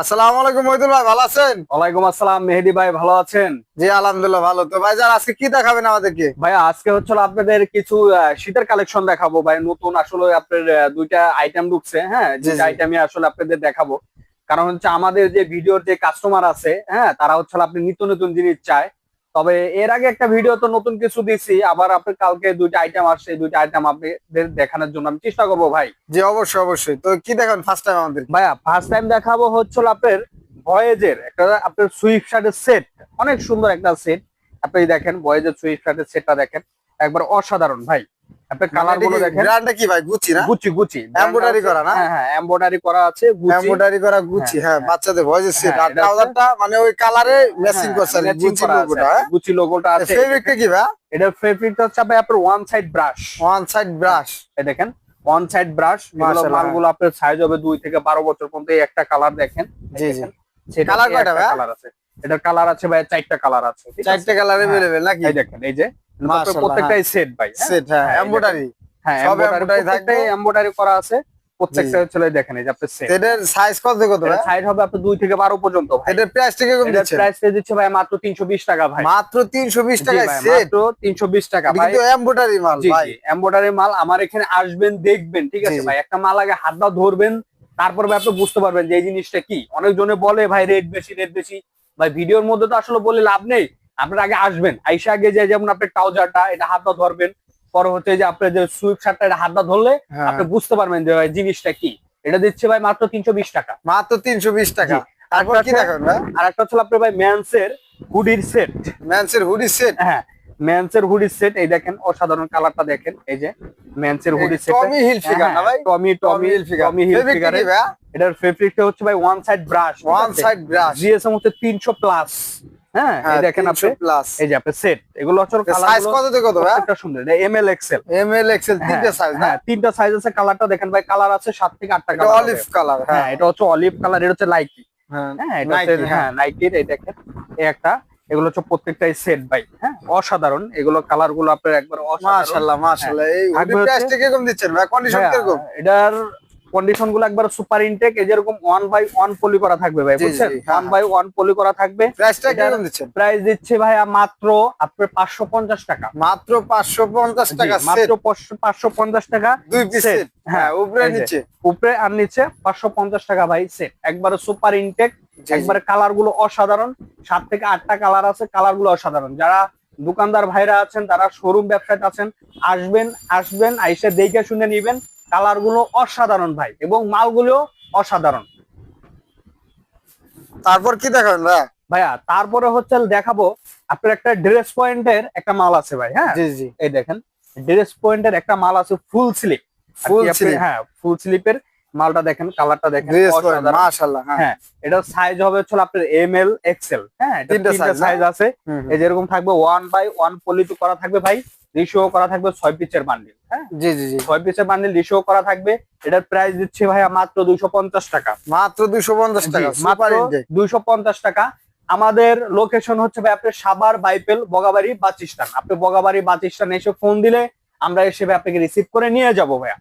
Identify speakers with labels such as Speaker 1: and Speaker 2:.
Speaker 1: আসসালামু আলাইকুম মহিদুল ভাই ভালো আছেন?
Speaker 2: ওয়ালাইকুম আসসালাম মেহেদি ভাই ভালো আছেন?
Speaker 1: জি আলহামদুলিল্লাহ ভালো। তো ভাই যার আজকে কি দেখাবেন আমাদেরকে?
Speaker 2: ভাই আজকে হচ্ছে আপনাদের কিছু শীতের কালেকশন দেখাবো। ভাই নতুন আসলে আপনার দুইটা আইটেম ঢুকছে হ্যাঁ? যে
Speaker 1: আইটেম
Speaker 2: আইটেমই আসলে আপনাদের দেখাবো। কারণ হচ্ছে আমাদের যে ভিডিওর যে কাস্টমার আছে হ্যাঁ? তারা হচ্ছে আপনি নিত্য নতুন জিনিস চায়। তবে এর আগে একটা ভিডিও তো নতুন কিছু দিছি আবার আপনি কালকে দুইটা আইটেম আসছে দুইটা আইটেম আপনাদের দেখানোর জন্য আমি চেষ্টা করব ভাই।
Speaker 1: জি অবশ্যই অবশ্যই। তো কি দেখেন ফার্স্ট টাইম আমাদের?
Speaker 2: ভাইয়া ফার্স্ট টাইম দেখাবো হচ্ছিল আপনার ভয়েজের একটা আপনার সুইফট শার্টের সেট অনেক সুন্দর একটা সেট আপনি দেখেন ভয়েজের সুইফট শার্টের সেটটা দেখেন একবার অসাধারণ ভাই। আপনার কালারগুলো দেখেন।
Speaker 1: ব্র্যান্ডটা কি ভাই? গুচি না?
Speaker 2: গুচি গুচি
Speaker 1: Embroidery করা না?
Speaker 2: হ্যাঁ হ্যাঁ এমব্রয়ডারি করা আছে গুচি
Speaker 1: এমব্রয়ডারি করা গুচি
Speaker 2: হ্যাঁ,
Speaker 1: হ্যাঁ।
Speaker 2: হ্যাঁ।
Speaker 1: বাচ্চাদের ভয়েস
Speaker 2: হ্যাঁ, এটা
Speaker 1: ট্রাউজারটা মানে ওই কালারে ম্যাচিং করছে আর কি,
Speaker 2: matching
Speaker 1: গুচি লোগোটা
Speaker 2: গুচি লোগোটা আছে।
Speaker 1: ফেব্রিকটা কি ভাই?
Speaker 2: এটার ফেব্রিকটা হচ্ছে আপনার আপনার one side brush
Speaker 1: one side brush
Speaker 2: এই দেখেন ওয়ান সাইড ব্রাশ
Speaker 1: মাশাআল্লাহ।
Speaker 2: মালগুলো আপনার সাইজ হবে দুই থেকে বারো বছর পর্যন্ত এই একটা কালার দেখেন।
Speaker 1: জি জি।
Speaker 2: সেটা
Speaker 1: Colour কয়টা ভাই?
Speaker 2: কালার আছে এটার কালার আছে ভাই চারটা কালার আছে ঠিক আছে?
Speaker 1: চারটে কালার
Speaker 2: হ্যাঁ।
Speaker 1: अवेलेबल নাকি
Speaker 2: এই দেখেন এই যে
Speaker 1: মাশাআল্লাহ,
Speaker 2: প্রত্যেকটাই সেট ভাই হ্যাঁ?
Speaker 1: সেট হ্যাঁ
Speaker 2: হ্যাঁ, এই
Speaker 1: এমব্রয়ডারি
Speaker 2: হ্যাঁ
Speaker 1: সব
Speaker 2: এমব্রয়ডারি
Speaker 1: embroidery থাকবে।
Speaker 2: প্রত্যেকটাই এমব্রয়ডারি করা আছে প্রত্যেকটা হচ্ছে দেখেন এই যে আপনার সেট
Speaker 1: এটার সাইজ কত থেকে কত ভাই
Speaker 2: সাইজ হবে আপনার দুই থেকে বারো পর্যন্ত ভাই
Speaker 1: এটার প্রাইস থেকে কম
Speaker 2: এটার
Speaker 1: দিচ্ছে
Speaker 2: প্রাইস দিচ্ছে ভাই মাত্র তিনশো বিশ টাকা ভাই
Speaker 1: মাত্র 320
Speaker 2: জি
Speaker 1: টাকায়
Speaker 2: ভাই,
Speaker 1: সেট
Speaker 2: মাত্র তিনশো বিশ টাকা ভাই
Speaker 1: কিন্তু এমব্রয়ডারি মাল
Speaker 2: জি
Speaker 1: ভাই
Speaker 2: জি এমব্রয়ডারি মাল আমার এখানে আসবেন দেখবেন ঠিক আছে
Speaker 1: জি, জি।
Speaker 2: ভাই একটা মাল আগে হাত দাও ধরবেন তারপর ভাই আপনি বুঝতে পারবেন যে এই জিনিসটা কি। অনেকজনে বলে ভাই রেট বেশি রেট বেশি। ভাই ভিডিওর মধ্যে তো আসলে বলে লাভ নেই। আপনার আগে আসবেন আইসা আগে যে যেমন আপনি ট্রাউজারটা এটা হাত দাও ধরবেন। পরে হচ্ছে যে আপনার যে সুইপ শার্টটা এটা হাত দাও ধরলে
Speaker 1: হ্যাঁ।
Speaker 2: আপনি বুঝতে পারবেন যে ভাই জিনিসটা কি। এটা দিচ্ছে ভাই মাত্র তিনশো বিশ টাকা।
Speaker 1: মাত্র 320 টাকা।
Speaker 2: আর একটা হচ্ছে আপনার ভাই ম্যানসের হুডির সেট
Speaker 1: ম্যানসের হুডি সেট
Speaker 2: হ্যাঁ। ম্যানসের হুডির সেট এই দেখেন অসাধারণ কালারটা দেখেন এই যে ম্যানসের হুডির সেট
Speaker 1: টমি হিল ফিগার না ভাই?
Speaker 2: Tommy
Speaker 1: Tommy
Speaker 2: Hilfiger
Speaker 1: Tommy Hilfiger
Speaker 2: এটার ফেব্রিকটা হচ্ছে ভাই one side brush
Speaker 1: one side brush
Speaker 2: GSM হচ্ছে তিনশো প্লাস হ্যাঁ এই দেখেন আপনি।
Speaker 1: প্লাস
Speaker 2: এই যে আপনি সেট এগুলো হচ্ছে
Speaker 1: সাইজ কত থেকে কত ভাই?
Speaker 2: কালারটা সুন্দর। এটা M L XL
Speaker 1: M L XL তিনটে সাইজ
Speaker 2: হ্যাঁ তিনটা সাইজ আছে। কালারটা দেখেন ভাই কালার আছে সাত থেকে আটটা
Speaker 1: এটা
Speaker 2: কালার
Speaker 1: অলিভ কালার
Speaker 2: হ্যাঁ।
Speaker 1: হ্যাঁ
Speaker 2: এটা হচ্ছে অলিভ কালার এটা হচ্ছে লাইকি
Speaker 1: হ্যাঁ
Speaker 2: হ্যাঁ এটা হচ্ছে হ্যাঁ। নাইকির এই দেখেন। এই একটা এগুলো হচ্ছে প্রত্যেকটাই সেট ভাই হ্যাঁ? অসাধারণ। এগুলো কালারগুলো আপনার একবার
Speaker 1: মাশাআল্লাহ মাশাআল্লাহ। এই প্রাইস থেকে কম দিচ্ছেন ভাই? কন্ডিশন কীরকম?
Speaker 2: এটার কন্ডিশনগুলো একবার সুপার ইনটেক এই যেরকম ওয়ান বাই ওয়ান পলি করা থাকবে ভাই বুঝছেন?
Speaker 1: হ্যাঁ,
Speaker 2: ওয়ান বাই ওয়ান পলি করা থাকবে। প্রাইস দিচ্ছে ভাইয়া মাত্র আপনার পাঁচশো পঞ্চাশ টাকা।
Speaker 1: মাত্র 550
Speaker 2: জি,
Speaker 1: টাকা
Speaker 2: মাত্র পাঁচশো পঞ্চাশ টাকা
Speaker 1: দুই পিস সেট
Speaker 2: হ্যাঁ,
Speaker 1: হ্যাঁ উপরে নিচে
Speaker 2: উপরে আর নিচে পাঁচশো পঞ্চাশ টাকা ভাই সেট একবার সুপার ইনটেক। একবারে কালারগুলো অসাধারণ সাত থেকে আটটা কালার আছে কালারগুলো অসাধারণ। যারা দোকানদার ভাইরা আছেন তারা শোরুম ব্যবসায় আছেন আসবেন আসবেন আইসে দেখে শুনে নিবেন কালারগুলো অসাধারণ ভাই এবং মালগুলো অসাধারণ।
Speaker 1: তারপর কি দেখাবেন ভাই
Speaker 2: ভাইয়া তারপরে হচ্ছে দেখাবো আপনার একটা ড্রেস পয়েন্টের একটা মাল আছে ভাই হ্যাঁ?
Speaker 1: জি জি।
Speaker 2: এই দেখেন ড্রেস পয়েন্টের একটা মাল আছে ফুল স্লিপ
Speaker 1: ফুল স্লিপ
Speaker 2: হ্যাঁ ফুল স্লিপের মালটা দেখেন কালারটা দেখেন
Speaker 1: মাশাআল্লাহ হ্যাঁ।
Speaker 2: হ্যাঁ এটার সাইজ হবে হচ্ছে আপনার এম এল এক্সেল হ্যাঁ
Speaker 1: তিনটা?
Speaker 2: সাইজ আছে। এই যেরকম থাকবে ওয়ান বাই ওয়ান পলিটু করা থাকবে ভাই রিশো করা থাকবে ছয় পিচের বান্ডিল হ্যাঁ?
Speaker 1: জি জি জি।
Speaker 2: ছয় পিচের বান্ডিল রিশো করা থাকবে এটার প্রাইস দিচ্ছে ভাইয়া মাত্র দুইশো পঞ্চাশ টাকা।
Speaker 1: মাত্র 250 টাকা
Speaker 2: জি, মাত্র দুইশো পঞ্চাশ টাকা। আমাদের লোকেশন হচ্ছে ভাই আপনার সাবার বাইপেল বগাবাড়ি বাচিস্তান। আপনি বগাবাড়ি বাচিস্তান এসে ফোন দিলে আমরা এসে আপনাকে রিসিভ করে নিয়ে যাব ভাইয়া।